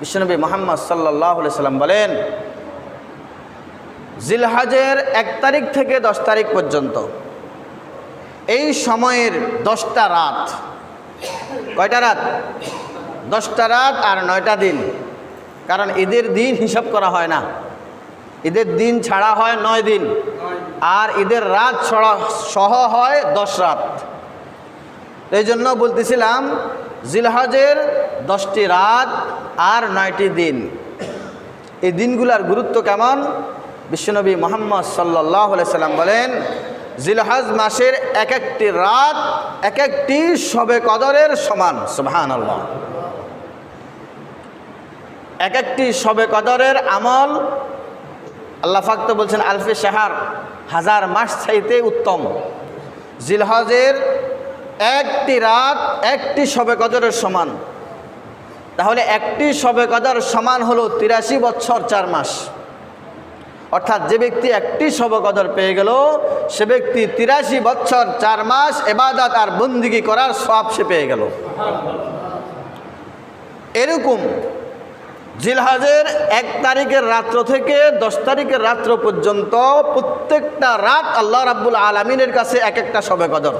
বিশ্বনবী মোহাম্মদ সাল্লাহ সাল্লাম বলেন, জিলহাজের এক তারিখ থেকে দশ তারিখ পর্যন্ত, এই সময়ের দশটা রাত, কয়টা রাত? দশটা রাত আর নয়টা দিন, কারণ ঈদের দিন হিসাব করা হয় না। ঈদের দিন ছাড়া হয় নয় দিন, আর ঈদের রাত ছড়া সহ হয় দশ রাত। এই জন্য বলতেছিলাম, জিলহজের দশটি রাত আর নয়টি দিন। এই দিনগুলার গুরুত্ব কেমন? বিশ্বনবী মোহাম্মদ সাল্লাহ সাল্লাম বলেন, জিলহাজ মাসের এক একটি রাত এক একটি সবে কদরের সমান সুবহান আল্লাহ এক একটি সবে কদরের আমল, আল্লাহ ফাক্ত বলছেন, আলফে শাহার, হাজার মাস চাইতে উত্তম। জিলহজের একটি রাত, একটি সবে কদরের সমান। তাহলে একটি সবে কদর সমান হলো তিরাশি বছর চার মাস। অর্থাৎ যে ব্যক্তি একটি সবে কদর পেয়ে গেল, সে ব্যক্তি তিরাশি বছর চার মাস এবাদাত আর বন্দিগি করার সব সে পেয়ে গেল। এরকম জিলহাজের এক তারিখের রাত্র থেকে দশ তারিখের রাত্র পর্যন্ত প্রত্যেকটা রাত আল্লাহ রাব্বুল আলমিনের কাছে এক একটা সবে কদর।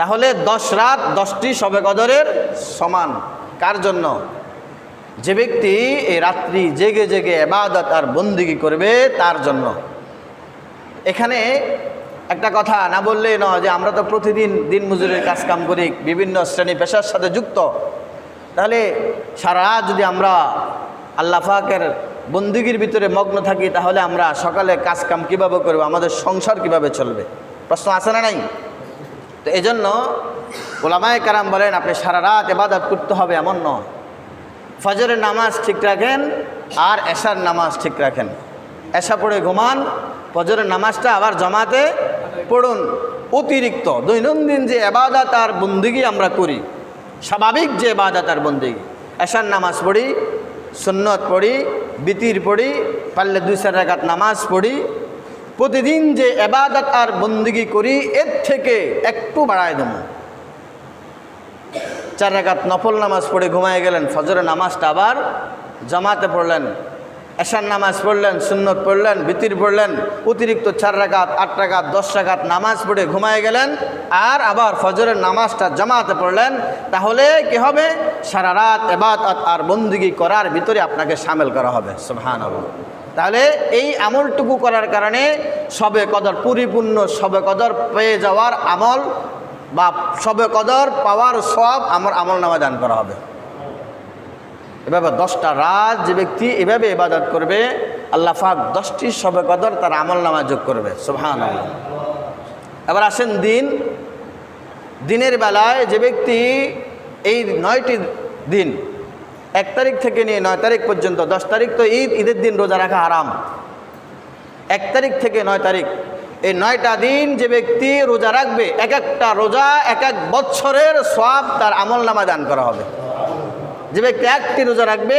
তাহলে দশ রাত দশটি সবে কদরের সমান। কার জন্য? যে ব্যক্তি এই রাত্রি জেগে জেগে এবাদত আর বন্দিগি করবে, তার জন্য। এখানে একটা কথা না বললেই নয় যে আমরা তো প্রতিদিন দিন মজুরের কাজ কাম করি, বিভিন্ন শ্রেণি পেশার সাথে যুক্ত। তাহলে সারা যদি আমরা আল্লাহ ফাকের বন্দিগির ভিতরে মগ্ন থাকি, তাহলে আমরা সকালে কাজ কাম কীভাবে করব, আমাদের সংসার কীভাবে চলবে? প্রশ্ন আছে না নাই? তো এই জন্য ওলামায় কারাম বলেন, আপনি সারা রাত এবাদত করতে হবে, এমন নয়। ফজরের নামাজ ঠিক রাখেন আর এশার নামাজ ঠিক রাখেন। এশা পড়ে ঘুমান, ফজরের নামাজটা আবার জমাতে পড়ুন। অতিরিক্ত দৈনন্দিন যে এবাদাত আর বন্দিগি আমরা করি, স্বাভাবিক যে এবাদাত আর বন্দিগি, এশার নামাজ পড়ি, সুন্নত পড়ি, বিতির পড়ি, পারলে দুই চার নামাজ পড়ি প্রতিদিন যে এবাদত আর বন্দিগি করি, এর থেকে একটু বাড়ায় দেবো। চার রাকাত নফল নামাজ পড়ে ঘুমায় গেলেন, ফজরের নামাজটা আবার জামাতে পড়লেন, এশার নামাজ পড়লেন, সুন্নত পড়লেন, বিতির পড়লেন, অতিরিক্ত চার রাকাত, আট রাকাত, দশ রাকাত নামাজ পড়ে ঘুমায় গেলেন আর আবার ফজরের নামাজটা জামাতে পড়লেন, তাহলে কি হবে? সারা রাত এবাদ আর বন্দিগি করার ভিতরে আপনাকে সামিল করা হবে। সুবহান তাহলে এই আমলটুকু করার কারণে সবে কদর, পরিপূর্ণ সবে কদর পেয়ে যাওয়ার আমল বা সবে কদর পাওয়ার সব আমার আমল নামা দান করা হবে। এভাবে দশটা রাত যে ব্যক্তি এভাবে ইবাদত করবে, আল্লাহ ফাক দশটি সবে কদর তার আমল নামা যোগ করবে। সুবহান এবার আসেন দিন। দিনের বেলায় যে ব্যক্তি এই নয়টি দিন এক তারিখ থেকে নিয়ে নয় তারিখ পর্যন্ত, দশ তারিখ তো ঈদ, ঈদের দিন রোজা রাখা আরাম এক তারিখ থেকে নয় তারিখ। এই নয়টা দিন যে ব্যক্তি রোজা রাখবে, এক একটা রোজা, এক এক বছরের সব তার আমল নামা দান করা হবে। যে ব্যক্তি একটি রোজা রাখবে,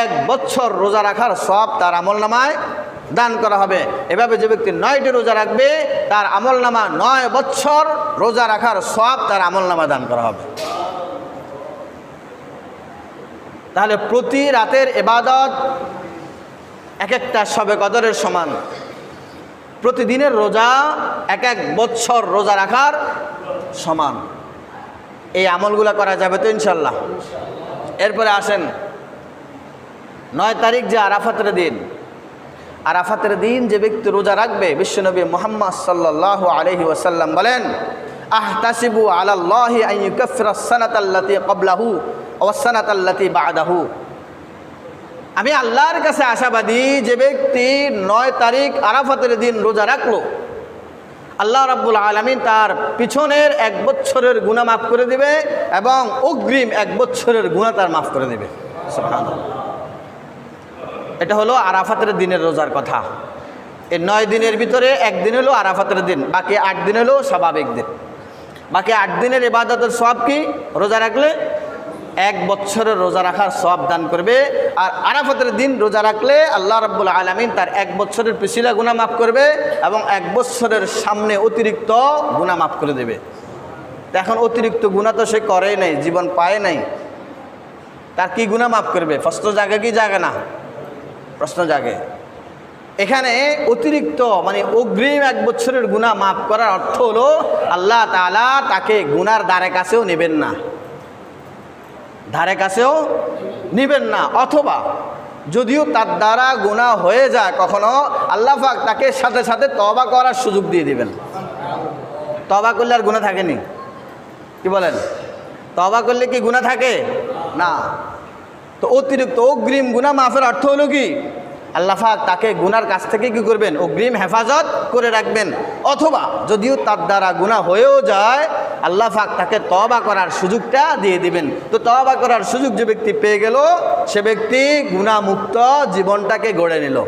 এক বছর রোজা রাখার সব তার আমল নামায় দান করা হবে। এভাবে যে ব্যক্তি নয়টি রোজা রাখবে, তার আমল নামা নয় বছর রোজা রাখার সব তার আমল নামা দান করা হবে। তাহলে প্রতি রাতের এবাদত এক একটা সবে কদরের সমান। প্রতিদিনের রোজা এক এক বৎসর রোজা রাখার সমান। এই আমলগুলো করা যাবে তো ইনশাল্লাহ এরপরে আসেন, নয় তারিখ যে আরাফাতের দিন। আরাফাতের দিন যে ব্যক্তি রোজা রাখবে, বিশ্বনবী মোহাম্মদ সাল্লাহ আলহি ওসাল্লাম বলেন আহ তাসিবু আলাল্লাহি আইয়ুকাফিরাসানাতাল্লাতি বাদাহু। আমি আল্লাহর কাছে আশাবাদী যে ব্যক্তি নয় তারিখ আরাফাতের দিন রোজা রাখল, আল্লাহ রাব্বুল আলমিন তার পিছনের এক বছরের গুণা মাফ করে দিবে এবং অগ্রিম এক বছরের গুণা তার মাফ করে দেবে। এটা হলো আরাফাতের দিনের রোজার কথা। এই নয় দিনের ভিতরে একদিন হলো আরাফাতের দিন, বাকি আট দিন হলো স্বাভাবিক দিন। বাকি আট দিনের ইবাদতের সব কি? রোজা রাখলে এক বছরের রোজা রাখার সব দান করবে। আর আরাফতের দিন রোজা রাখলে আল্লাহ রাব্বুল আলমিন তার এক বছরের পিছিলা গুণা মাফ করবে এবং এক বছরের সামনে অতিরিক্ত গুণা মাফ করে দেবে। এখন অতিরিক্ত গুণা তো সে করেই নাই, জীবন পায় নাই। তার কি গুণা মাফ করবে? প্রশ্ন জাগে কি জাগে না? প্রশ্ন জাগে। এখানে অতিরিক্ত মানে অগ্রিম এক বছরের গুণা মাফ করার অর্থ হলো, আল্লাহ তাআলা তাকে গুনার দ্বারে কাছেও নেবেন না। ধারে কাছেও নিবেন না। অথবা যদিও তার দ্বারা গুণা হয়ে যায়, কখনো আল্লাহ পাক তাকে সাথে সাথে তবা করার সুযোগ দিয়ে দিবেন। তবা করলে আর গুণা থাকেনি? কি বলেন? তবা করলে কি গুণা থাকে? না। তো অতিরিক্ত অগ্রিম গুণা মাফের অর্থ হলো কি? আল্লাহ পাক তাকে গুনার কাছ থেকে কি করবেন? অগ্রিম হেফাজত করে রাখবেন। অথবা যদিও তার দ্বারা গুণা হয়েও যায় আল্লাহ ফাক তাকে তবা করার সুযোগটা দিয়ে দিবেন। তো তবা করার সুযোগ যে ব্যক্তি পেয়ে গেল, সে ব্যক্তি গুণামুক্ত জীবনটাকে গড়ে নিল।